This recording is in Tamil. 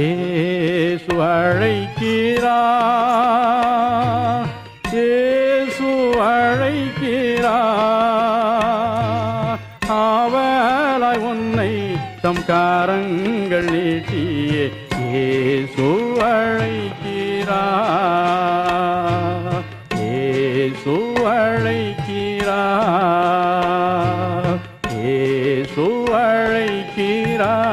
ஏசு அழைக்கிறார் ஏசு அழைக்கிறார் அவளாய் உன்னை தம் காரங்கள் நீட்டியே ஏசு அழைக்கிறார் ஏசு அழைக்கிறார் ஏசு அழைக்கிறார்